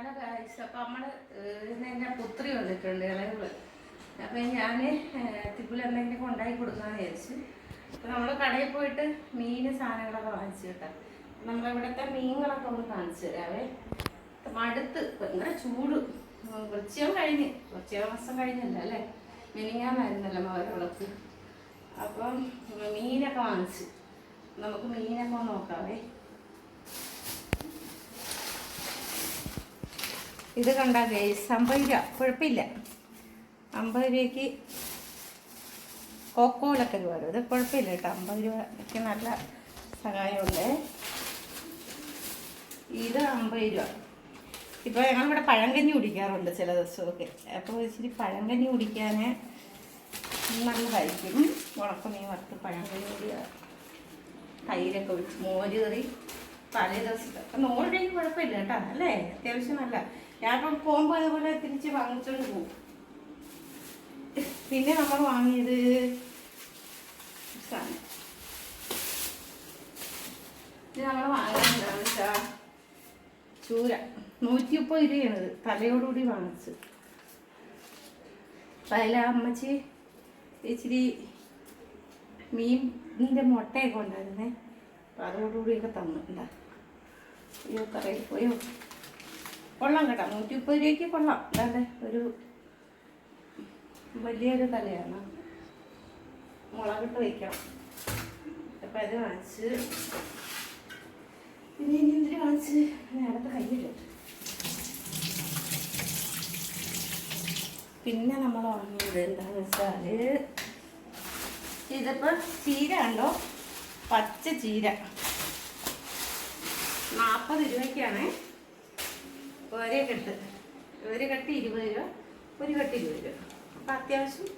Hello guys അപ്പം നമ്മൾ ഇന്ന് പുത്രി വന്നിട്ടുണ്ട് ഇളയവൾ. അപ്പം ഞാൻ എന്തെങ്കിലും കൊണ്ടായി കൊടുക്കാമെന്ന് വിചാരിച്ചു. അപ്പം നമ്മൾ കടയിൽ പോയിട്ട് മീൻ സാധനങ്ങളൊക്കെ വാങ്ങിച്ചു കേട്ടോ. നമ്മളിവിടുത്തെ മീനുകളൊക്കെ ഒന്ന് കാണിച്ചു തരാവേ. മടുത്ത് ഭയങ്കര ചൂട്. വൃശ്ചികം കഴിഞ്ഞ് വൃശ്ചിക മാസം കഴിഞ്ഞല്ല അല്ലേ? മിനിങ്ങാന്നായിരുന്നല്ലോ മകരവിളക്ക് അപ്പം മീനൊക്കെ വാങ്ങിച്ചു. നമുക്ക് മീനൊക്കെ നോക്കാവേ. ഇത് കണ്ട ഗേസ് അമ്പത് രൂപ. കുഴപ്പമില്ല. അമ്പത് രൂപയ്ക്ക് കോക്കോലൊക്കെ വരും. ഇത് കുഴപ്പമില്ല കേട്ടോ. അമ്പത് രൂപയ്ക്ക് നല്ല സഹായമുണ്ട്. ഇത് അമ്പത് രൂപ. ഇപ്പോൾ ഞങ്ങളിവിടെ പഴങ്കഞ്ഞി കുടിക്കാറുണ്ട് ചില ദിവസമൊക്കെ. അപ്പോൾ ഇച്ചിരി പഴങ്കഞ്ഞി കുടിക്കാൻ നല്ലതായിരിക്കും. ഉണക്കമീൻ വറുത്ത് പഴങ്കഞ്ഞി കുടിക്കുക തൈരൊക്കെ ഒഴിച്ച് മോര് കറി തലേ ദിവസത്തെ. നൂറ് രൂപയ്ക്ക് കുഴപ്പമില്ല കേട്ടോ. അല്ലേ? അത്യാവശ്യം നല്ല ഞാനിപ്പം പോകുമ്പോൾ അതുപോലെ തിരിച്ച് വാങ്ങിച്ചോണ്ട് പോകും. പിന്നെ നമ്മൾ വാങ്ങിയത് ഇത് നമ്മൾ വാങ്ങിയത് എന്താണെന്ന് വെച്ചാൽ ചൂര. നൂറ്റി മുപ്പത് രൂപയാണിത്. തലയോടുകൂടി വാങ്ങിച്ച് അതിൽ അമ്മച്ചി ഇച്ചിരി മീനിന്റെ മുട്ടയൊക്കെ ഉണ്ടായിരുന്നേ. അപ്പം അതോടുകൂടിയൊക്കെ തന്നിട്ടുണ്ടാ അയ്യോ കറയിൽ പോയോ? കൊള്ളാം കേട്ടോ. നൂറ്റി മുപ്പത് രൂപയ്ക്ക് കൊള്ളാം. അല്ലാതെ ഒരു വലിയൊരു തലയാണ്. മുളകിട്ട് വയ്ക്കാം. അപ്പം അത് വാങ്ങിച്ച് പിന്നെ ഇനി എന്തിനു വാങ്ങിച്ച്? നേരത്തെ കയ്യിലിട്ട് പിന്നെ നമ്മൾ വാങ്ങിയത് എന്താണെന്ന് വെച്ചാൽ ഇതിപ്പോൾ ചീര ഉണ്ടോ പച്ച ചീര. നാൽപ്പത് രൂപയ്ക്കാണ്. ഒരേ കെട്ട് ഒരു കെട്ട് ഇരുപത് രൂപ ഒരു കെട്ട് ഇരുപത് രൂപ. അപ്പം അത്യാവശ്യം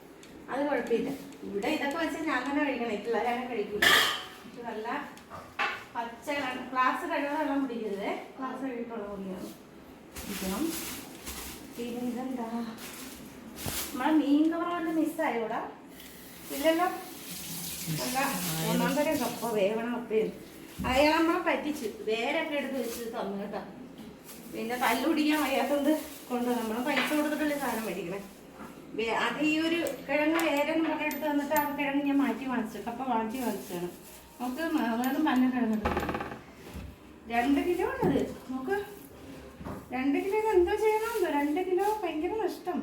അത് കുഴപ്പമില്ല. ഇവിടെ ഇതൊക്കെ വെച്ച് ഞാൻ തന്നെ കഴിക്കണം. പിള്ളേരാണ് കഴിക്കില്ല നല്ല പച്ച ക്ലാസ് കഴിവ് വെള്ളം കുടിക്കരുത്. ക്ലാസ് കഴിയിട്ടുള്ള കുടിക്കണം. പിന്നെ ഇതെന്താ? നമ്മളെ മീൻ കവർ കൊണ്ട് മിസ്സായോടാ ഇല്ലല്ലോ. ഒന്നാം തരം കപ്പ വേവണം അപ്പം അയാൾ നമ്മളെ പറ്റിച്ച്. വേരൊക്കെ എടുത്ത് വെച്ച് തന്നു കേട്ടോ. പിന്നെ പല്ലുടിക്കാൻ വയ്യാത്തത് കൊണ്ട് നമ്മൾ പൈസ കൊടുത്തിട്ടുള്ള സാധനം മേടിക്കണേ. അത് ഈ ഒരു കിഴങ്ങ് വേരെന്ന് പറഞ്ഞെടുത്ത് തന്നിട്ട് ആ കിഴങ്ങ് ഞാൻ മാറ്റി വാങ്ങിച്ചു കപ്പ മാറ്റി വാങ്ങിച്ചാണ്. നമുക്ക് വേറെ പന്ന കിഴങ്ങ് രണ്ട് കിലോ ആണത്. നമുക്ക് രണ്ട് കിലോ എന്തോ ചെയ്യണമെന്നോ. രണ്ട് കിലോ ഭയങ്കര നഷ്ടം.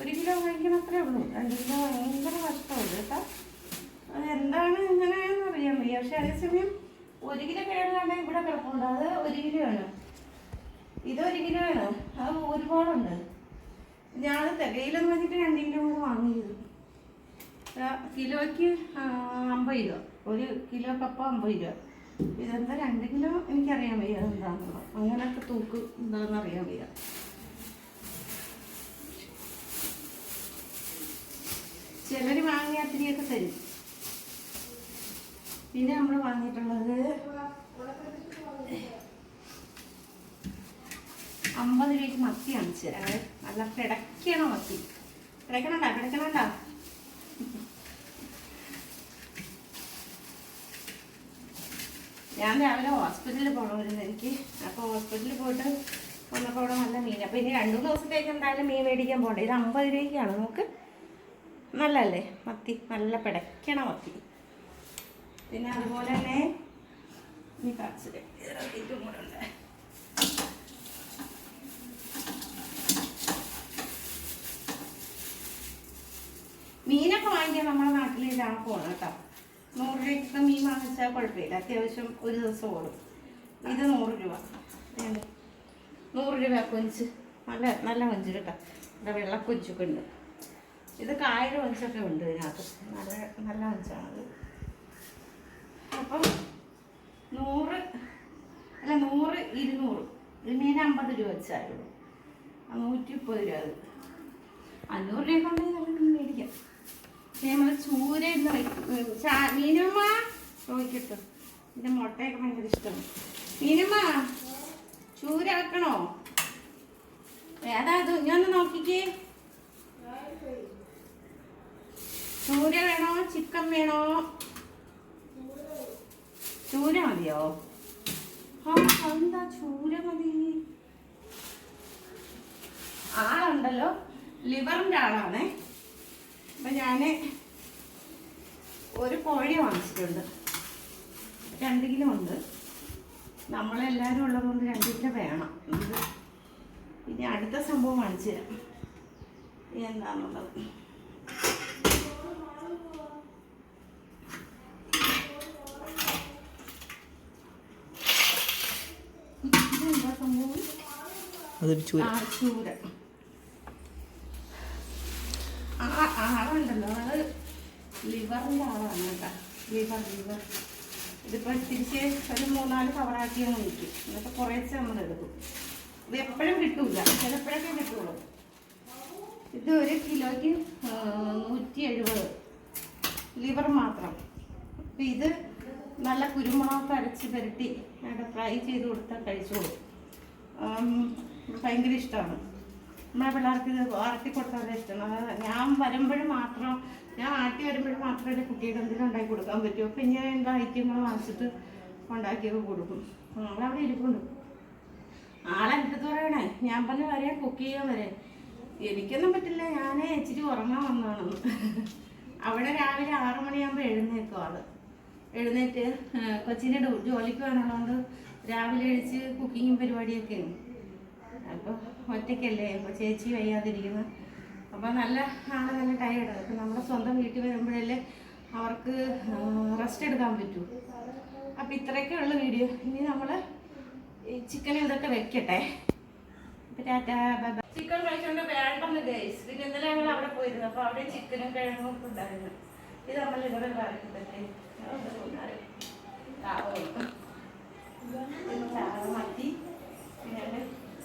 ഒരു കിലോ വാങ്ങിക്കണം അത്രേ ഉള്ളൂ. രണ്ട് കിലോ ഭയങ്കര നഷ്ടമുണ്ട് കേട്ടോ. അത് എന്താണ് ഇങ്ങനെ അറിയാൻ വയ്യ. പക്ഷെ അതേസമയം ഒരു കിലോ കിഴങ്ങാണ്ട് ഇവിടെ കിടപ്പുണ്ട്. അത് ഒരു കിലോ ആണ്. ഇത് ഒരു കിലോ അത് ഒരുപാടുണ്ട്. ഞാൻ തികയിലെന്ന് വെച്ചിട്ട് രണ്ട് കിലോ കൂടെ വാങ്ങിയത്. കിലോയ്ക്ക് അമ്പത് രൂപ. ഒരു കിലോ കപ്പ അമ്പത് രൂപ. ഇതെന്താ രണ്ട് കിലോ? എനിക്കറിയാൻ വയ്യ എന്താണെന്നുള്ളത് അങ്ങനെയൊക്കെ തൂക്ക് എന്താണെന്ന് അറിയാൻ വയ്യ. ചിലർ വാങ്ങിയാത്തിരിയൊക്കെ തരും. പിന്നെ നമ്മൾ വാങ്ങിയിട്ടുള്ളത് അമ്പത് രൂപയ്ക്ക് മത്തി കാണിച്ചു തരാം നല്ല കിടക്കണ മത്തി. കിടക്കണണ്ട കിടക്കണണ്ട ഞാൻ രാവിലെ ഹോസ്പിറ്റലിൽ പോകണമായിരുന്നു എനിക്ക്. അപ്പോൾ ഹോസ്പിറ്റലിൽ പോയിട്ട് വന്നപ്പോൾ അവിടെ നല്ല മീൻ. അപ്പോൾ ഇനി രണ്ടു മൂന്ന് ദിവസത്തേക്ക് എന്തായാലും മീൻ മേടിക്കാൻ പോകണ്ടേ. ഇത് അമ്പത് രൂപയ്ക്കാണ് നമുക്ക് നല്ലല്ലേ മത്തി നല്ല പിടയ്ക്കണ മത്തി. പിന്നെ അതുപോലെ തന്നെ ഇനി കാണിച്ചു ഇതും കൂടെ ഉണ്ട്. വാങ്ങിക്കാൻ നമ്മുടെ നാട്ടിൽ ഇതാണ് പോകണം കേട്ടോ. നൂറ് രൂപയ്ക്ക് മീൻ വാങ്ങിച്ചാൽ കുഴപ്പമില്ല. അത്യാവശ്യം ഒരു ദിവസം ഓടും. ഇത് നൂറ് രൂപ. നൂറ് രൂപ കൊഞ്ച്. നല്ല നല്ല കൊഞ്ച് കേട്ടോ. ഇവിടെ വെള്ള കൊഞ്ചൊക്കെ ഉണ്ട്. ഇത് കായൽ കൊഞ്ചൊക്കെ ഉണ്ട് ഇതിനകത്ത്. നല്ല നല്ല കൊഞ്ചാണത്. അപ്പം നൂറ് അല്ല നൂറ് ഇരുന്നൂറ്. ഇത് മീൻ അമ്പത് രൂപ വെച്ചായുള്ളൂ നൂറ്റി മുപ്പത് രൂപ അത്. അഞ്ഞൂറ് രൂപ കൊണ്ടെങ്കിൽ മീൻ മേടിക്കാം. നമ്മൾ ചൂര എന്ന് മീനുമ്മ? ചോദിക്കട്ടോ ഇതിന്റെ മുട്ടയൊക്കെ ഭയങ്കര ഇഷ്ടമാണ്. മീനുമ്മ ചൂര വെക്കണോ? ഏതാ ഇത്? ഞാൻ ഒന്ന് നോക്കിക്കേ. ചൂര വേണോ? ചിക്കൻ വേണോ? ചൂര മതിയോ? ആ എന്താ ചൂര മതി. ആളുണ്ടല്ലോ. ആളാണ്. അപ്പം ഞാൻ ഒരു കോഴി വാങ്ങിച്ചിട്ടുണ്ട്. രണ്ട് കിലോ ഉണ്ട്. നമ്മളെല്ലാവരും ഉള്ളതുകൊണ്ട് രണ്ട് കിലോ വേണം. ഇത് ഇനി അടുത്ത സംഭവം കാണിച്ചു തരാം. എന്താണെന്നുള്ളത് അതൊരു ചൂര. ആ ചൂര ആ ആളുണ്ടല്ലോ. അത് ലിവറിന്റെ ആളാണ് കേട്ടോ. Liver liver. ഇതിപ്പോൾ തിരിച്ച് ഒരു മൂന്നാൽ കവറാക്കി അങ്ങ് നിൽക്കും എന്നിട്ട് കുറേശ്ശെ നമ്മൾ എടുക്കും. ഇത് എപ്പോഴും കിട്ടൂല. ചിലപ്പോഴൊക്കെ കിട്ടുള്ളൂ. ഇത് ഒരു കിലോയ്ക്ക് നൂറ്റി എഴുപത്. ലിവർ മാത്രം. അപ്പം ഇത് നല്ല കുരുമുളക് അരച്ച് പുരട്ടി. ഫ്രൈ ചെയ്ത് കൊടുത്താൽ കഴിച്ചോളൂ. ഭയങ്കര ഇഷ്ടമാണ്. നമ്മളെ പിള്ളേർക്ക് ഇത് വളർത്തി കൊടുത്താൽ ഇഷ്ടം. ഞാൻ വരുമ്പോഴും മാത്രം ഞാൻ ആട്ടി വരുമ്പോഴും മാത്രമേ എന്റെ കുട്ടിയുടെ എന്തെങ്കിലും ഉണ്ടാക്കി കൊടുക്കാൻ പറ്റുമോ അപ്പം ഞാൻ എന്താ ഐറ്റങ്ങൾ വാങ്ങിച്ചിട്ട് ഉണ്ടാക്കിയൊക്കെ കൊടുക്കും. നമ്മളവിടെ ഇരിപ്പുണ്ട്. ആളെ എന്റെ അടുത്ത് പറയണേ ഞാൻ പറഞ്ഞ വരെ കുക്ക് ചെയ്യാൻ വരെ. എനിക്കൊന്നും പറ്റില്ല ഞാൻ ഇച്ചിരി ഉറങ്ങാൻ വന്നതാണെന്ന് അവിടെ രാവിലെ ആറു മണിയാകുമ്പോൾ എഴുന്നേക്കും ആൾ. എഴുന്നേറ്റ് കൊച്ചിന്റെ ജോലിക്ക് പോകാനുള്ളതുകൊണ്ട് രാവിലെ എഴുച്ച് കുക്കിങ്ങും പരിപാടിയൊക്കെയാണ്. അപ്പോൾ ഒറ്റയ്ക്കല്ലേ? ഇപ്പൊ ചേച്ചി വയ്യാതിരിക്കുന്നു. അപ്പോൾ നല്ല ആളെ നല്ല ടയേർഡ് അപ്പൊ നമ്മുടെ സ്വന്തം വീട്ടിൽ വരുമ്പോഴല്ലേ അവർക്ക് റെസ്റ്റ് എടുക്കാൻ പറ്റൂ. അപ്പോൾ ഇത്രയൊക്കെ ഉള്ള വീഡിയോ ഇനി നമ്മൾ ഈ ചിക്കൻ ഇതൊക്കെ വെക്കട്ടെ. ചിക്കൻ കഴിച്ചുകൊണ്ട് വേണ്ടെന്ന് ഗൈസ് പിന്നെ ഇന്നലെ ഞങ്ങൾ അവിടെ പോയിരുന്നു. അപ്പോൾ അവിടെ ചിക്കനും കിഴങ്ങും ഒക്കെ ഉണ്ടായിരുന്നു. ഇത് നമ്മൾ ഇവിടെ വരക്കി മത്തി പിന്നെ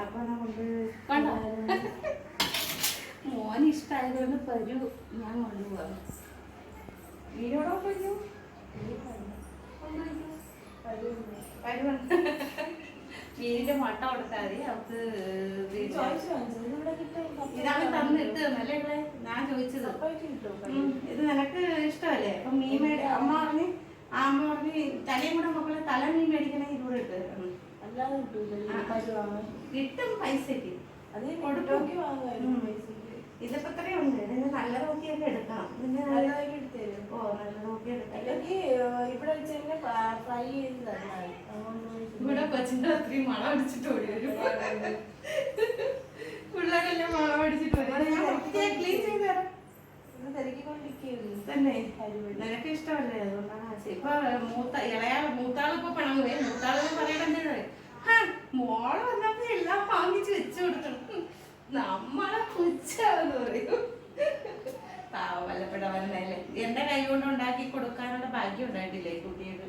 അപ്പൊ മോന് ഇഷ്ടമായതുകൊണ്ട് പരു ഞാൻ കൊണ്ടുപോകാം വീടോടോ പരു മീനിന്റെ മട്ട കൊടുത്താതെ അവർക്ക് ഇതാണ് തന്നിട്ട് അല്ലേ ഞാൻ ചോദിച്ചത്. ഇത് നിനക്ക് ഇഷ്ടമല്ലേ? അപ്പൊ മീൻ അമ്മ പറഞ്ഞ് ആ അമ്മ പറഞ്ഞ് തലയും കൂടെ മക്കളെ തല മീൻ മേടിക്കണേ ഇതുകൂടെ ഇട്ട് കിട്ടും പൈസക്ക്. ഇതിപ്പോ ഇത്രയും ഉണ്ട്. നല്ല നോക്കിയൊക്കെ എടുക്കണം ഇതിന് ഓ നല്ല നോക്കി എടുക്കാം. ഇവിടെ കൊച്ചിന്റെ അത്രയും മണം അടിച്ചിട്ട് ഓടി വരും. പിള്ളേരെല്ലാം മണം അടിച്ചിട്ട് ക്ലീൻ ചെയ്ത് തരാം. തന്നെ. നിനക്ക് ഇഷ്ടമല്ലേ അതുകൊണ്ടാണ് ഇപ്പൊ മൂത്ത ഇളയാൾ മൂത്താളിപ്പോ പണം മൂത്താളെന്ന് പറയണെന്ത് മോൾ വന്നപ്പോ എല്ലാം വാങ്ങിച്ചു വെച്ചു കൊടുക്കണം. നമ്മളെ പുച്ഛാന്ന് പറയും. പാവം വല്ലപ്പെടവല്ലേ എന്റെ കൈ കൊണ്ട് ഉണ്ടാക്കി കൊടുക്കാനുള്ള ഭാഗ്യം ഉണ്ടായിട്ടില്ലേ ഈ കുട്ടിക്ക്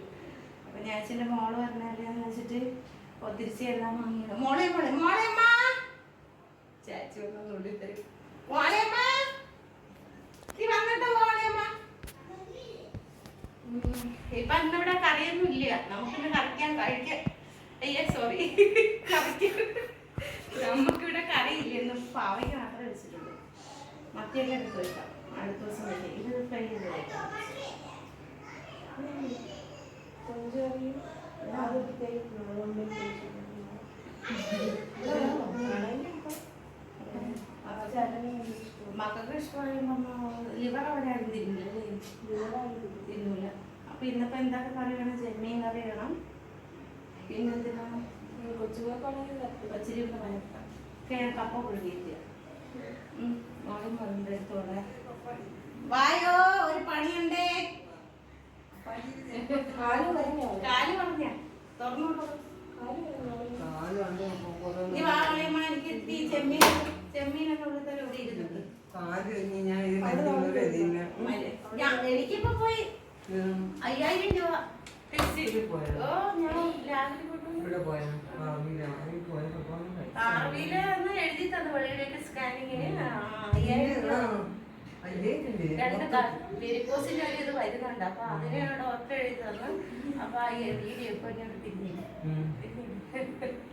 അപ്പൊ ഞാൻ അച്ഛന്റെ മോൾ പറഞ്ഞാലെന്ന് വെച്ചിട്ട് ഒത്തിരിച്ച് എല്ലാം വാങ്ങിയത്. മോളെ മോളെ മോളെ അമ്മ! ചാച്ചി ഒന്ന് നുള്ളി തരും. മോളെ അമ്മ! നീ വന്നിട്ട് മോളെ അമ്മ? ഉം. ഇപ്പൊ അന്നിവിടെ കറിയൊന്നും ഇല്ല. നമുക്കിന്ന് കറിക്കാൻ കഴിക്കാൻ അയ്യ സോറി നമുക്കിവിടെ കറിയില്ല ഇന്ന് പാവയ്ക്ക് മാത്രമേ വെച്ചിട്ടുള്ളൂ മത്തിയൊക്കെ എടുത്ത് വെക്കാം. അടുത്ത ദിവസം വെക്കാം. ഇത് ഫ്രൈ ചെയ്ത് വെക്കാം. മക്കൾക്ക് ഇഷ്ടമായി ലിവർ അവിടെ ആരും തിന്നില്ലേ തിരുന്നില്ല അപ്പൊ ഇന്നിപ്പോ എന്തൊക്കെ കറി വേണം? ചെമ്മീൻ കറി വേണം. പിന്നെന്തിനാ? പച്ചരി ഒന്ന് വഴക്കാം ഞാൻ കപ്പ പുഴുകിയിട്ട് വായും വന്നിട്ട് എടുത്തോടെ വായോ ഒരു പണിയുണ്ടേ. കാൽ പറഞ്ഞ തുറന്നോളൂ. നീ വാളയമ്മ എനിക്ക് ഈ ചെമ്മീൻ ചെമ്മീൻ എന്നുള്ള തരം ഇവിടെ ഇരുന്നുണ്ട് എനിക്കിപ്പോ പോയി അയ്യായിരം രൂപ. എഴുതി തന്നു വെളിയിലേക്ക് സ്കാനിങ്ങിന്. അയ്യായിരം രണ്ട് വെരിക്കോസിന്റെ ഒരു ഇത് വരുന്നുണ്ട്. അപ്പൊ അതിനെ ഡോക്ടർ എഴുതി തന്നു. അപ്പൊ ആ വീഡിയോ ഇപ്പൊ ഞാൻ തിരിഞ്ഞില്ല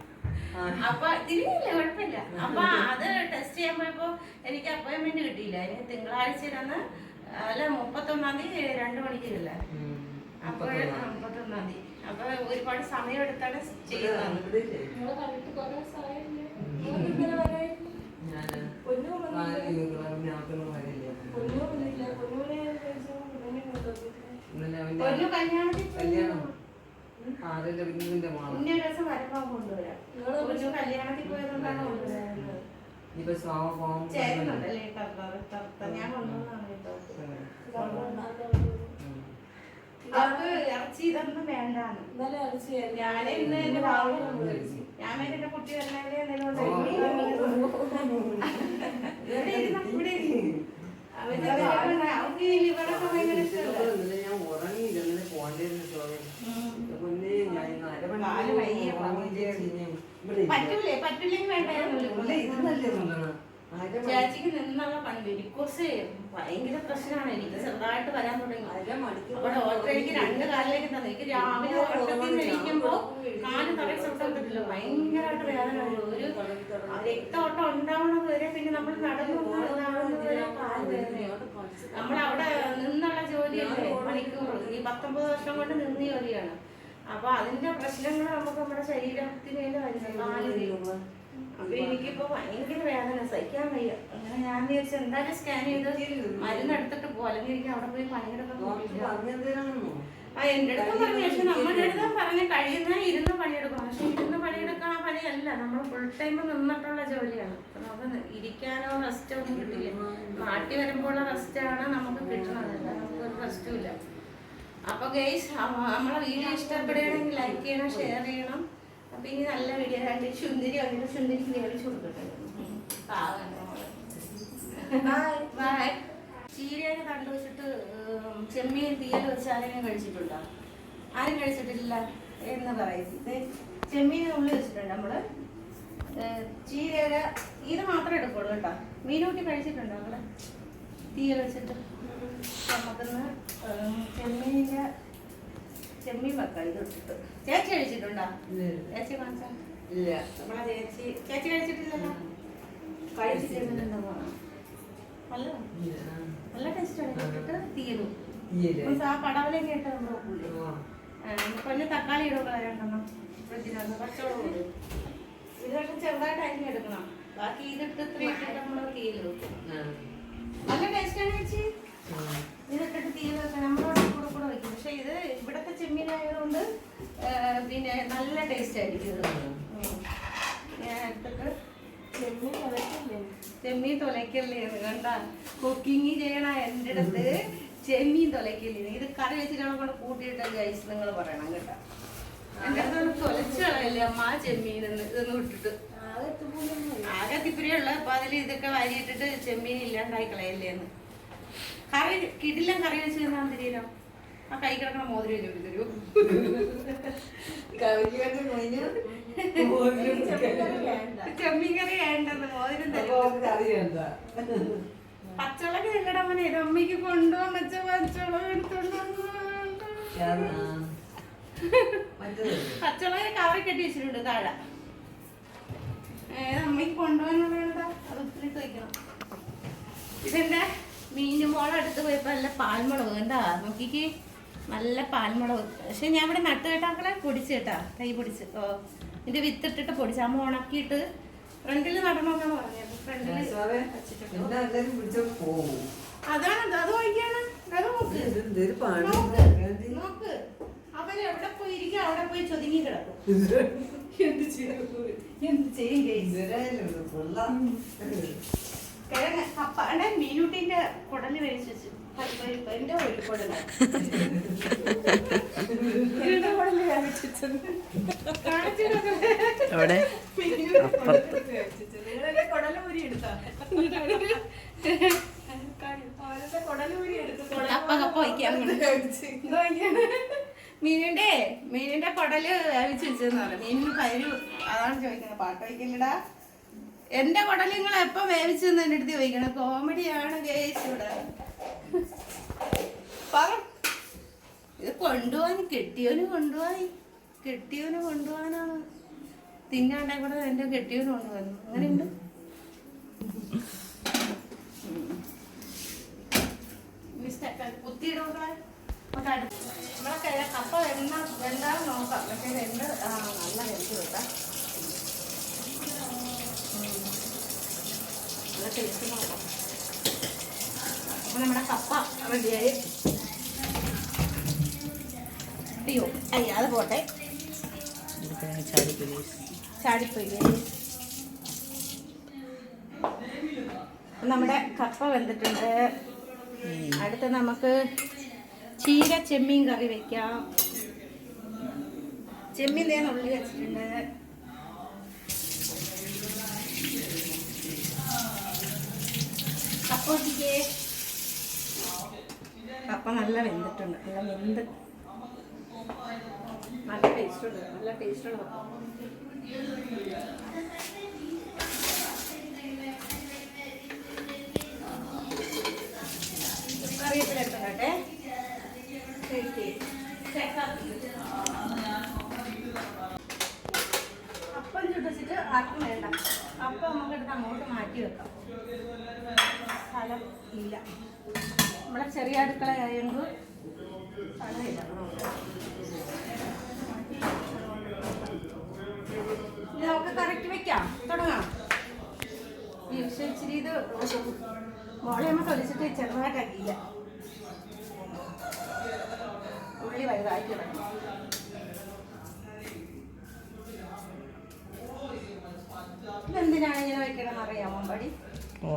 അപ്പൊ തിരിഞ്ഞില്ല കുഴപ്പമില്ല. അപ്പൊ അത് ടെസ്റ്റ് ചെയ്യാൻ പോയപ്പോ എനിക്ക് അപ്പോയിന്റ്മെന്റ് കിട്ടിയില്ല. തിങ്കളാഴ്ച അല്ല മുപ്പത്തൊന്നാം തീയതി രണ്ടു മണിക്കില്ല അപ്പൊ മുപ്പത്തൊന്നാം തീയതി അപ്പൊ ഒരുപാട് സമയം എടുത്താണ് ചെയ്യുന്നത്. ഞാൻ കൊണ്ടുവന്നാണ് കേട്ടോ. അത് ഇറച്ചി ഇതൊന്നും വേണ്ടാന്ന്. ഇന്നലെ ഇറച്ചി ഞാൻ ഇന്ന് എന്റെ കൊണ്ടുവച്ചു ഞാൻ വേണ്ടി എന്റെ കുട്ടി വരണേ എന്തെങ്കിലും ഇവിടെ അവർക്ക് ലിവറൊക്കെ ഭയങ്കര. പറ്റൂലേ പറ്റില്ലെങ്കിൽ വേണ്ടായിരുന്നു. ചേച്ചിക്ക് നിന്നുള്ള പണ്ട് വെരിക്കോസ് ഭയങ്കര പ്രശ്നമാണ്. എനിക്ക് ചെറുതായിട്ട് വരാൻ തുടങ്ങി. അപ്പൊ ഓർഡർ എനിക്ക് രണ്ട് കാലിലേക്ക് തന്നെ. എനിക്ക് രാവിലെ എണീക്കുമ്പോ കാൽ തറയിൽ ചവിട്ടാൻ പറ്റില്ല ഭയങ്കരമായിട്ട് വേദന വരും ഒരു രക്തോട്ടം ഉണ്ടാവുന്നത് വരെ പിന്നെ നമ്മൾ നടന്നു നമ്മളവിടെ വരെ കാൽ വേദനയാണ് നമ്മൾ അവിടെ നിന്നുള്ള ജോലിയല്ലേ? മണിക്കൂർ ഈ പത്തൊമ്പത് വർഷം കൊണ്ട് നിന്ന ജോലിയാണ്. അപ്പൊ അതിന്റെ പ്രശ്നങ്ങൾ നമുക്ക് നമ്മുടെ ശരീരത്തിന് വരുന്നത് കാലിന് അപ്പൊ എനിക്കിപ്പോ ഭയങ്കര വേദന സഹിക്കാൻ വയ്യ. അങ്ങനെ ഞാൻ വിചാരിച്ചു എന്തായാലും സ്കാൻ ചെയ്ത് മരുന്ന് എടുത്തിട്ട് പോലെങ്കിൽ എനിക്ക് അവിടെ പോയി പണിയെടുക്കാൻ ആ എന്റെ അടുത്ത് പറഞ്ഞു പക്ഷെ നമ്മുടെ അടുത്ത് പറഞ്ഞ് കഴിയുന്ന ഇരുന്ന് പണിയെടുക്കും. പക്ഷെ ഇരുന്ന് പണിയെടുക്കണ പണിയല്ല. നമ്മൾ ഫുൾ ടൈം നിന്നിട്ടുള്ള ജോലിയാണ്. അപ്പൊ നമുക്ക് ഇരിക്കാനോ റെസ്റ്റോ ഒന്നും കിട്ടില്ല. നാട്ടിൽ വരുമ്പോഴുള്ള റെസ്റ്റാണ് നമുക്ക് കിട്ടുന്നത്. നമുക്ക് ഒരു റെസ്റ്റും ഇല്ല. അപ്പൊ ഗൈസ് നമ്മളെ വീഡിയോ ഇഷ്ടപ്പെടുകയാണെങ്കിൽ ലൈക്ക് ചെയ്യണം ഷെയർ ചെയ്യണം. അപ്പൊ ഇനി നല്ല വീഡിയോ രണ്ട് ചുന്തിരി വന്നിട്ട് സുന്ദരിക്ക് മേടിച്ചു കൊടുക്കട്ടെ പാവം. ബൈ ബൈ ചീരയൊക്കെ കണ്ടു വെച്ചിട്ട് ചെമ്മീൻ തീയൽ വെച്ച് ആരെങ്കിലും കഴിച്ചിട്ടുണ്ടോ? ആരും കഴിച്ചിട്ടില്ല എന്ന് പറയുന്നത് ചെമ്മീൻ ഉള്ളി വെച്ചിട്ടുണ്ട് നമ്മൾ. ചീരയുടെ ഇത് മാത്രമേ എടുക്കുള്ളൂ കേട്ടോ. മീനൂട്ടി കഴിച്ചിട്ടുണ്ടോ? നമ്മൾ തീയൽ വെച്ചിട്ട്. നമുക്കൊന്ന് ചെമ്മീനിന്റെ ചെമ്മീൻ വെക്കാം ഇത് ഇട്ടിട്ട്. ചേച്ചി കഴിച്ചിട്ടുണ്ടോ? ചേച്ചി കാണിച്ചാ? ഇല്ല. നമ്മളെ ചേച്ചി. ചേച്ചി കഴിച്ചിട്ടില്ലല്ലോ? കഴിച്ചിട്ടുണ്ടോ നല്ല. നല്ല ടേസ്റ്റാണ് ഇട്ടിട്ട് തീരും. ആ പടവലൊക്കെ ഇട്ട് നമ്മൾ നോക്കൂലേ. കൊല്ലം തക്കാളി ഇടുക രണ്ടെണ്ണം ഫ്രിഡ്ജിനകത്ത് പച്ചവളം ഇടും. ഇതൊക്കെ ചെറുതായിട്ട് അരിഞ്ഞെടുക്കണം ബാക്കി ഇതിട്ട് ഇത്ര ഇട്ടിട്ട് നമ്മൾ ആ. നല്ല ടേസ്റ്റാണ് ചേച്ചി ആ. ഇതിട്ടിട്ട് തീയിൽ വെക്കാം നമ്മളോട് കൂടെ കൂടെ വെക്കും പക്ഷെ ഇത് ഇവിടുത്തെ ചെമ്മീനായതുകൊണ്ട് ആ, പിന്നെ നല്ല ടേസ്റ്റ് ആയിരിക്കും ഇത് ഉം. ഞാൻ എടുത്തിട്ട് ചെമ്മീൻ തൊലക്കല്ലേ എന്ന് കണ്ട? കുക്കിംഗ് ചെയ്യണ എന്റെ അടുത്ത് ചെമ്മീൻ തൊലക്കല്ലേ ഇത്? കറി വെച്ചിട്ടാണ് കൊണ്ട് കൂട്ടിയിട്ട് ഗൈസ് നിങ്ങൾ പറയണം കേട്ടോ. എന്റെ അടുത്ത് തൊലച്ചു അമ്മ ആ ചെമ്മീൻ ഇതൊന്നും വിട്ടിട്ട്. ആകെ തിപ്പിരിയുള്ള അപ്പൊ അതിൽ ഇതൊക്കെ വാരിയിട്ടിട്ട് ചെമ്മീൻ ഇല്ലാണ്ടായി കളയല്ലേ എന്ന് കറി കിടിലം കറി വെച്ച് തിരിയിലോ ആ കൈ കിടക്കണ മോതിരം ചൂടി തരൂ കവിക്ക് കൊയിന് ചെമ്മീൻ കറി വേണ്ട. ചെമ്മീൻ കറി വേണ്ടെന്ന് മോതിരം. പച്ചവളക്ക് ചെല്ലടാ മോനെ ഇത് അമ്മയ്ക്ക് കൊണ്ടുപോകാൻ വെച്ച പച്ചവളം എടുത്തോണ്ട് വന്നു. ഞാൻ, ആ. മറ്റേത് പച്ചവളക് കവറി കെട്ടി വെച്ചിട്ടുണ്ട് താഴെ അമ്മയ്ക്ക് കൊണ്ടുപോകാനുള്ള അത് ഒത്തിരി വെക്കണം ഇതെന്താ മീനും മോളം എടുത്ത് പോയപ്പോ നല്ല പാൽമുളക് എന്താ നോക്കിക്ക് നല്ല പാൽമുളക് പക്ഷെ ഞാൻ ഇവിടെ നട്ട് കേട്ടാക്കളെ പൊടിച്ച് കേട്ടാ തൈ പൊടിച്ച്. ഓ ഇതിന്റെ വിത്തിട്ടിട്ട് പൊടിച്ച്. അമ്മ ഉണക്കിയിട്ട് ഫ്രണ്ടിൽ നടണമെന്നാണ് പറഞ്ഞത് ഫ്രണ്ടിൽ. അതാണ് അത് നോക്ക്. ഇത് എന്തൊരു പണി. നോക്ക് നോക്ക്. അവൻ എവിടെ പോയി ഇരിക്കും അവിടെ പോയി ചൊതുങ്ങി കിടക്കും. എന്ത് ചെയ്യും എന്ത് ചെയ്യും കപ്പ മീനൂട്ടിന്റെ കുടൽ കഴിച്ചു വെച്ചു അവിടെ വയ്ക്കാൻ മീനിന്റെ മീനിന്റെ കൊടൽ വേവിച്ച് വെച്ചെന്ന് പറഞ്ഞു. മീനിന് പരു അതാണ് ചോദിക്കുന്നത്. പാട്ട് വയ്ക്കില്ലടാ എന്റെ കൊടൽ നിങ്ങൾ എപ്പം വേവിച്ചെന്ന് എന്റെ അടുത്ത് ചോദിക്കണം. കോമഡിയാണ് കേസ് ഇവിടെ. ഇത് കൊണ്ടുപോവാൻ കെട്ടിയോന് കൊണ്ടുപോയി കെട്ടിയോന് കൊണ്ടുപോകാനാണ് തിന്നാണ്ടെ കൂടെ എന്റെ കെട്ടിയോന് കൊണ്ടുപോകുന്നു അങ്ങനെയുണ്ട്. കുത്തിയിടുക നമ്മളെ കയ്യിൽ കപ്പ വെണ്ണ വെന്താൽ നോക്കാം. പക്ഷേ ആ നല്ല കഴിച്ചു വെക്കാം നല്ല ടേസ്റ്റ് നോക്കാം. അപ്പോൾ നമ്മുടെ കപ്പ റെഡിയായി. അയ്യോ അയ്യ അത് പോട്ടെ. ചാടിപ്പോയി നമ്മുടെ കപ്പ വെന്തിട്ടുണ്ട്. അടുത്ത് നമുക്ക് ചീര ചെമ്മീൻ കറി വെക്കാം. ചെമ്മീൻ തേൻ ഉള്ളി വെച്ചിട്ടുണ്ട്. കപ്പ ഒട്ടിക്കേ കപ്പ നല്ല വെന്തിട്ടുണ്ട്. നല്ല വെന്ത്. നല്ല ടേസ്റ്റുണ്ട്. നല്ല ടേസ്റ്റുള്ള കപ്പ അപ്പം ചുട്ടിച്ചിട്ട് ആർക്കും വേണ്ട. അപ്പം നമുക്കെടുത്ത് അങ്ങോട്ട് മാറ്റി വെക്കാം. സ്ഥലം ഇല്ല. നമ്മളെ ചെറിയ അടുക്കള ഇനി നമുക്ക് കറക്റ്റ് വെക്കാം. തുടങ്ങാം. ഇച്ചിരി ഇത് മോളെ നമ്മൾ തൊലിച്ചിട്ട് ചെറുതായിട്ടാക്കിയില്ല. ഉള്ളി വലുതാക്കി തുടങ്ങി. ഇതെന്തിനാണ് ഇങ്ങനെ വെക്കണമെന്ന് അറിയാമോ പടി ഓ.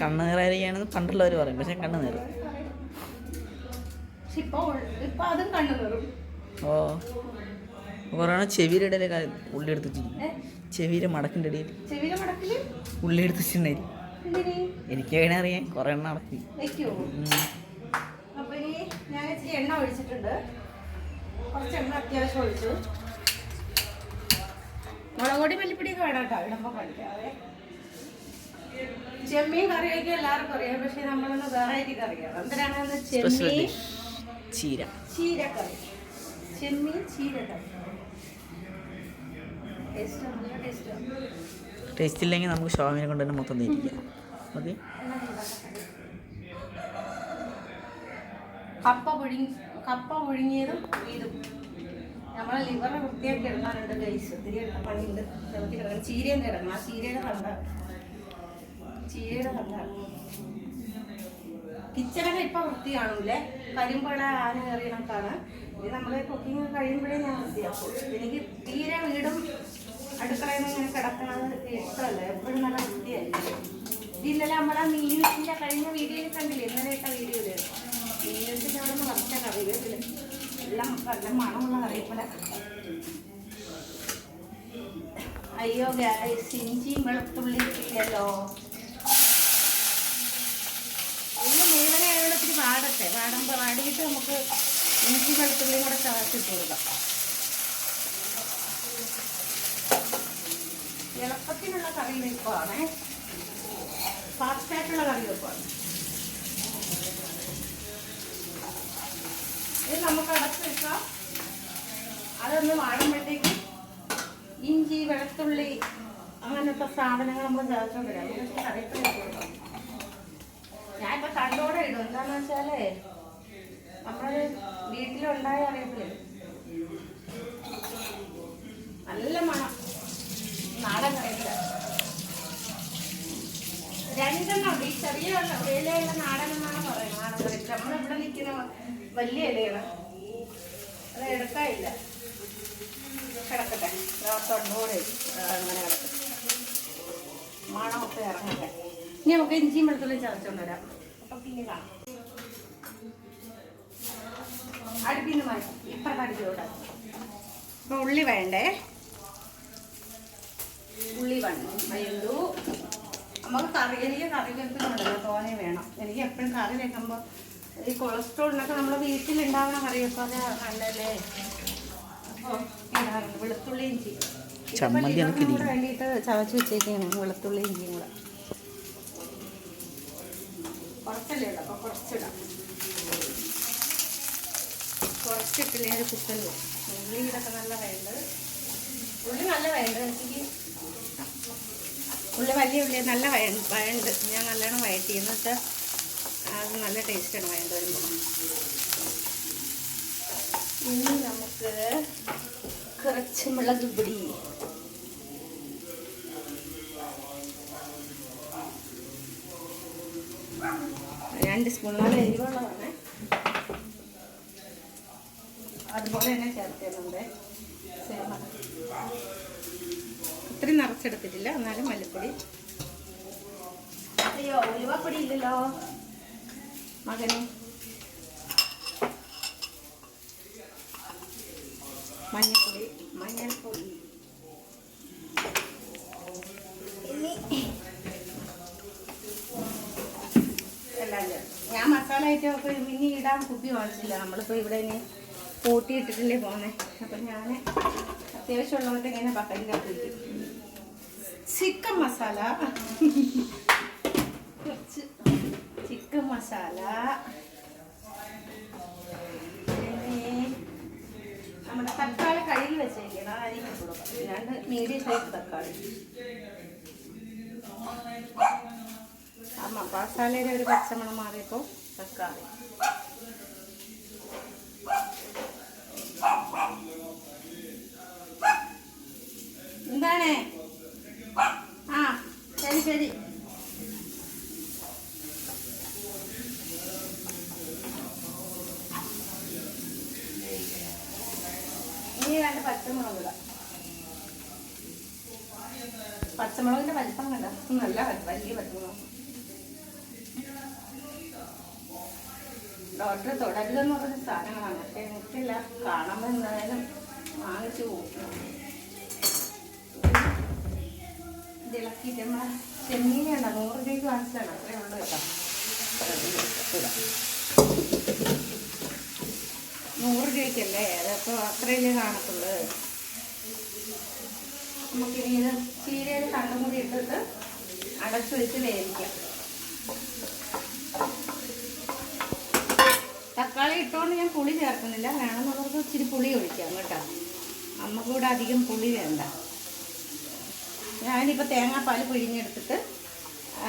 കണ്ണ് നിറയാണെന്ന് പണ്ടുള്ളവർ പറയും. പക്ഷെ കണ്ണ് നിറ ഓ. കുറേ ചെവിയുടെ ഇടയിൽ ഉള്ളി എടുത്ത് വെച്ചിരിക്കും ചെവിയുടെ മടക്കിന്റെ ഇടയിൽ. ഉള്ളി എടുത്ത് വെച്ചിട്ടുണ്ടായി എനിക്ക് എങ്ങനെ അറിയാം. കുറേ എണ്ണ അടക്കി. എണ്ണ ഒഴിച്ചിട്ടുണ്ട്. കുറച്ച് എണ്ണ അത്യാവശ്യം ഒഴിച്ചു. മുളക് പൊടി മല്ലിപ്പൊടിയൊക്കെ വേണം കേട്ടോ. ഇടുമ്പോൾ ചെമ്മീൻ കറിയൊക്കെ എല്ലാവർക്കും അറിയാം. പക്ഷെ നമ്മളൊന്ന് വെറൈറ്റി കറിയാണ് എന്തിനാണെന്ന് ചെമ്മീൻ ചീര. ചീരക്കറി? ചെമ്മീൻ ചീരക്കറി. ടേസ്റ്റ് ഇല്ലെങ്കിൽ നമുക്ക് ഷോമിനെ കൊണ്ട് തന്നെ മൊത്തം തിരിക്കാം. മതി. കപ്പ പുഴുങ്ങി കപ്പ പുഴുങ്ങിയതും ഇതും. നമ്മളെ ലിവർ വൃത്തിയാക്കി എടുക്കാനുണ്ട് ഗൈസ് ഒത്തിരി പണിയുണ്ട്. ചീരയും കിടക്കണം. ആ ചീരയുടെ കണ്ട കിച്ചണൊക്കെ ഇപ്പൊ വൃത്തി കാണൂലേ കരിമ്പട ആന കയറിയണക്കാണ് ഇത് നമ്മളെ കുക്കിംഗ് കഴിയുമ്പോഴേ ഞാൻ വൃത്തിയാക്കും. എനിക്ക് തീരെ വീടും അടുക്കളയിൽ നിന്ന് കിടക്കണത് ഇഷ്ടമല്ല. എപ്പോഴും നല്ല വൃത്തിയായിരിക്കും. ഇന്നലെ നമ്മളെ മീനുവിന്റെ കഴിഞ്ഞ വീഡിയോയിൽ കണ്ടില്ലേ? ഇന്നലെ ഇട്ട വീഡിയോയിൽ മീനുവിന്റെ അവിടെ നിന്ന് കുറച്ച കറിവേപ്പിൽ എല്ലാം നല്ല മണമുള്ള കറിവേപ്പില അയ്യോ ഇഞ്ചിയും വെളുത്തുള്ളി ഇല്ലല്ലോ ഒന്ന് മുഴുവനെ ആയതുകൊണ്ട് ഇത്തിരി വാടട്ടെ. വാടുമ്പോൾ വാടിയിട്ട് നമുക്ക് ഇഞ്ചി വെളുത്തുള്ളിയും കൂടെ ചതച്ചിട്ട് കൊടുക്കാം. എളുപ്പത്തിനുള്ള കറി വെക്കുവാണേ ഫാസ്റ്റായിട്ടുള്ള കറി വെക്കുവാണ് ഇത് നമുക്ക് അടച്ച് വെക്കാം. അതൊന്ന് വാടുമ്പോഴത്തേക്ക് ഇഞ്ചി വെളുത്തുള്ളി അങ്ങനത്തെ സാധനങ്ങൾ നമ്മൾ ചേർത്തോണ്ടിരാം നമുക്ക് കറിവേപ്പില ഇട്ട് കൊടുക്കാം ഇപ്പൊ കണ്ടോടെ ഇടും. എന്താന്ന് വെച്ചാലേ നമ്മൾ വീട്ടിലുണ്ടായ അറിയത്തില്ലേ? നല്ല മണം. നാടൻ കറിയില്ല. രണ്ടെണ്ണം ഈ ചെറിയ ഇലയുള്ള നാടൻ എന്നാണ് പറയുന്നത്. നാടൻ കറി. നമ്മളിവിടെ നിൽക്കുന്ന വലിയ ഇലയാണ്. അത് എടുക്കാനില്ല കിടക്കട്ടെ. തൊണ്ടോടെ അങ്ങനെ കിടക്കട്ടെ മണമൊക്കെ ഇറങ്ങട്ടെ. ഇനി നമുക്ക് ഇഞ്ചിയും വെളുത്തുള്ളിയും ചതച്ചോണ്ട് വരാം. അപ്പൊ പിന്നെ കാണാം. അടുപ്പിൽ നിന്ന് മാറ്റി. ഇപ്പഴത്തെ അടുപ്പിലോട്ട് അപ്പൊ ഉള്ളി വേണ്ടേ? ഉള്ളി വേണം. വേണ്ടു നമുക്ക് കറി എനിക്ക് കറി വെക്കുന്നുണ്ടല്ലോ തോനെ വേണം. എനിക്ക് എപ്പോഴും കറി വെക്കുമ്പോൾ ഈ കൊളസ്ട്രോളിനൊക്കെ നമ്മൾ വീട്ടിലുണ്ടാവണ കറി വെക്കാതെ നല്ലല്ലേ വെളുത്തുള്ളിയും ചെയ്യും വെളുത്തുള്ളി ഇഞ്ചി. ചമ്മന്തി വേണ്ടിയിട്ട് ചവച്ച് വെച്ചേക്കാണ്. വെളുത്തുള്ളി ഇഞ്ചിയും കൂടെ. കുറച്ചല്ലേ ഉള്ളൂ. കുറച്ചിടാം. കുറച്ചിട്ടില്ലേ? ഒരു കുത്തൽ ഇതൊക്കെ നല്ല വേണ്ടത് ഉള്ളി നല്ല വേണ്ടത് ഉള്ളി വലിയ ഉള്ളി നല്ല വയ വയണ്ട്. ഞാൻ നല്ലോണം വയറ്റി. എന്ന് വെച്ചാൽ അത് നല്ല ടേസ്റ്റാണ് വയണ്ട വരുമ്പോൾ. ഇനി നമുക്ക് കുറച്ച് മുളക് പൊടി. രണ്ട് നല്ല എരിവുള്ളതാണ്. അതുപോലെ തന്നെ ചേർക്കുന്നുണ്ട് സേമ ഇത്രയും നിറച്ചെടുത്തിട്ടില്ല. എന്നാലും മല്ലിപ്പൊടി. അയ്യോ ഉലുവപ്പൊടി ഇല്ലല്ലോ. മകന്. മഞ്ഞൾപ്പൊടി മഞ്ഞൾപ്പൊടി ഇനി എല്ലാം ചേർക്കും. ഞാൻ അപ്പോൾ ഇനി ഇടാൻ കുപ്പി വാങ്ങിച്ചില്ല. നമ്മളിപ്പോൾ ഇവിടെ ഇനി കൂട്ടിയിട്ടിട്ടില്ലേ പോകുന്നത് അപ്പം ഞാൻ അത്യാവശ്യമുള്ളവർക്ക് ഇങ്ങനെ ബക്കറ്റിന്റെ അകത്ത് വയ്ക്കും ചിക്കൻ മസാല. കുറച്ച് ചിക്കൻ മസാല. നമ്മുടെ തക്കാളി കഴുകി വെച്ചേക്കണം അരിഞ്ഞ് കൊടുക്കാം രണ്ട് മീഡിയം സൈസ് തക്കാളി. ആ മസാലയുടെ ഒരു പച്ചമണം മാറിയപ്പോൾ തക്കാളി. എന്താണ്? ആ ശരി ശരി. ഇനി രണ്ട് പച്ചമുളക് പച്ചമുളകിന്റെ വലിപ്പം കണ്ട? നല്ല വലു- വലിയ പച്ചമുളക്. ഡോക്ടർ തുടരുതെന്ന് പറഞ്ഞ സാധനങ്ങളാണ് പക്ഷേ എനിക്കില്ല. കാണുമ്പോൾ എന്തായാലും വാങ്ങിച്ചു പോകും ഇത് ഇളക്കിയിട്ട് നമ്മളെ ചെമ്മീനുണ്ട് നൂറ് രൂപയ്ക്ക് വാങ്ങിച്ചതാണ്. അത്രേ ഉള്ളൂ കേട്ടോ. നൂറ് രൂപയ്ക്കല്ലേ? അതപ്പോൾ അത്രയല്ലേ കാണത്തുള്ളൂ. നമുക്കിനി ഇത് ചീരയിൽ കണ്ടും കൂടി ഇട്ടിട്ട് അടച്ചു വെച്ച് വേവിക്കാം. തക്കാളി ഇട്ടുകൊണ്ട് ഞാൻ പുളി ചേർക്കുന്നില്ല. വേണമെന്നുള്ളവർക്ക് ഇച്ചിരി പുളി ഒഴിക്കാം കേട്ടോ. നമുക്കിവിടെ അധികം പുളി വേണ്ട. ഞാനിപ്പോൾ തേങ്ങാപ്പാൽ പിഴിഞ്ഞെടുത്തിട്ട്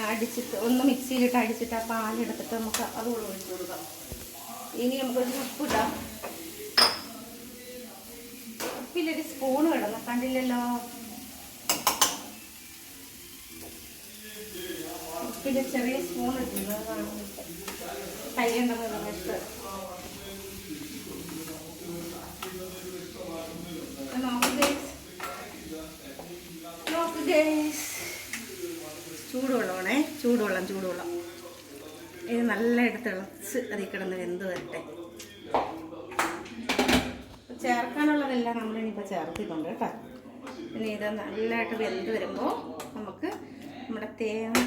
അടിച്ചിട്ട് ഒന്ന് മിക്സിയിലിട്ട് അടിച്ചിട്ട് ആ പാലെടുത്തിട്ട് നമുക്ക് അതുകൂടെ ഒഴിച്ചു കൊടുക്കാം. ഇനി നമുക്കൊരു ഉപ്പിടാം ഉപ്പിലൊരു സ്പൂൺ കിടന്നു കണ്ടില്ലല്ലോ? ഉപ്പിൽ ചെറിയ സ്പൂൺ ഇട്ടിരുന്നു അത് കാണുന്നില്ല ചൂടുവെള്ളം ചൂടുവെള്ളം. ഇത് നല്ല എടുത്ത് തിളച്ച് അതിൽ കിടന്ന് വെന്ത് വരട്ടെ. ചേർക്കാനുള്ളതെല്ലാം നമ്മളിനിപ്പോൾ ചേർത്തിട്ടുണ്ട് കേട്ടോ. പിന്നെ ഇത് നല്ലതായിട്ട് വെന്ത് വരുമ്പോൾ നമുക്ക് നമ്മുടെ തേങ്ങ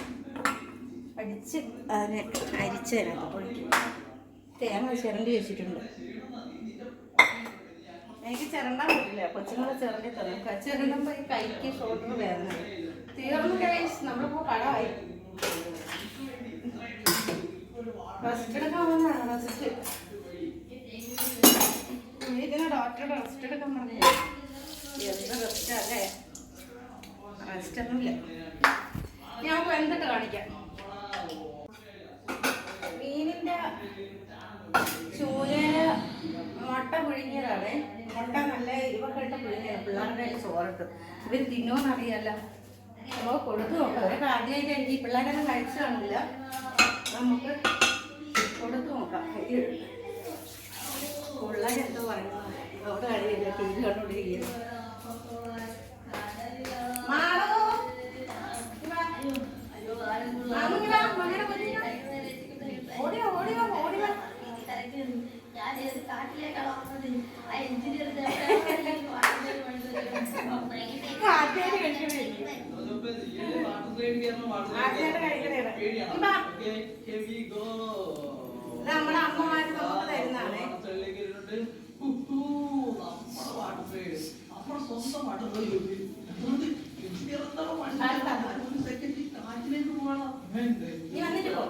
അടിച്ച് അതിനെ അരിച്ച് അതിനകത്ത് ഒഴിക്കും തേങ്ങ ചിരണ്ടി വെച്ചിട്ടുണ്ട്. എനിക്ക് ചിരണ്ടാൻ പറ്റില്ല. കൊച്ചുങ്ങളെ ചിരണ്ടി തന്നെ. ചിരണ്ടുമ്പോൾ ഈ കൈക്ക് ഷോൾഡർ വേദന. തീർന്നു കഴിച്ച് നമ്മളിപ്പോൾ കടമായി റെസ്റ്റ് എടുക്കാൻ വന്നതാണ് റെസ്റ്റ് ഇതിന് ഡോക്ടറുടെ റെസ്റ്റ് എടുക്കാൻ പറഞ്ഞേ എന്ത് റെസ്റ്റ് അല്ലേ റെസ്റ്റ് ഒന്നുമില്ല ഞാൻ വെന്തിട്ട് കാണിക്കാം മീനിന്റെ ചൂരയിൽ മുട്ട പുഴുങ്ങിയതാണ്. മുട്ട നല്ല ഇരുപക്കെട്ട് ഇട്ട് പുഴുങ്ങിയത് പിള്ളേരുടെ ചോറിട്ട് ഇവർ തിന്നോന്ന് അറിയാലോ നമുക്ക് കൊടുത്തു നോക്കാം. അവരൊക്കെ ആദ്യമായിട്ട് എനിക്ക് ഈ പിള്ളേരൊന്നും കഴിച്ചു കാണില്ല നമുക്ക് കൊടുത്തു നോക്കാം. പിള്ളേരെന്തോ പറയുന്നു. അവിടെ കഴിയില്ല ടി വി കണ്ടുകൊണ്ടിരിക്കുന്നു മാളു. മാമുങ്ങി വാ, മകനെ കൊല്ലില്ല. ഓടിയോ ഓടിയോ ഓടിയോ ആദ്യമായിട്ട് കഴിക്കണേ ആദ്യമായിട്ട് കഴിക്കണേ ഇമ്മാ, ഇത് നമ്മുടെ അമ്മമാര് നമുക്ക് തരുന്നതാണേ നമ്മുടെ സ്വന്തം നീ വന്നിട്ട് പോ.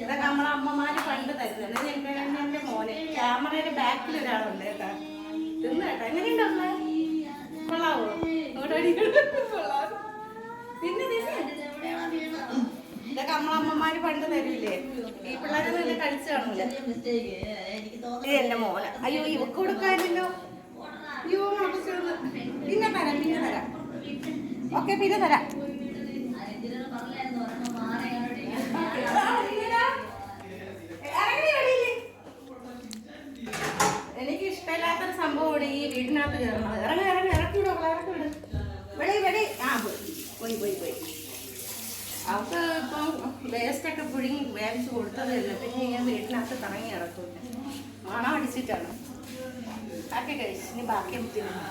ഇതൊക്കെ നമ്മളെ അമ്മമാര് പണ്ട് തരുന്നത്. എന്റെ മോനെ. ക്യാമറയുടെ ബാക്കിൽ ഒരാളുണ്ട് കേട്ടാ. തിന്നേട്ടാ. എങ്ങനെയുണ്ട് ഇതൊക്കെ നമ്മളെ അമ്മമാര് പണ്ട് തരില്ലേ ഈ അയ്യോ പിന്നെ പിന്നെ തരാം. എനിക്ക് ഇഷ്ടമില്ലാത്തൊരു സംഭവമാണ് ഈ വീടിനകത്ത് കയറുന്നത്. ഇറങ്ങി ഇറങ്ങി. ഇറക്കി വിടും വെളി വെളി. ആ പോയി പോയി പോയി അവൾക്ക് ഇപ്പം വേസ്റ്റ് ഒക്കെ പുഴുങ്ങി വേവിച്ച് കൊടുത്തതല്ല. പിന്നെ ഞാൻ വീട്ടിനകത്ത് കറങ്ങി ഇറക്കും മണം അടിച്ചിട്ടാണ്. ബാക്കി കഴിച്ചു ഇനി ബാക്കി തിന്നു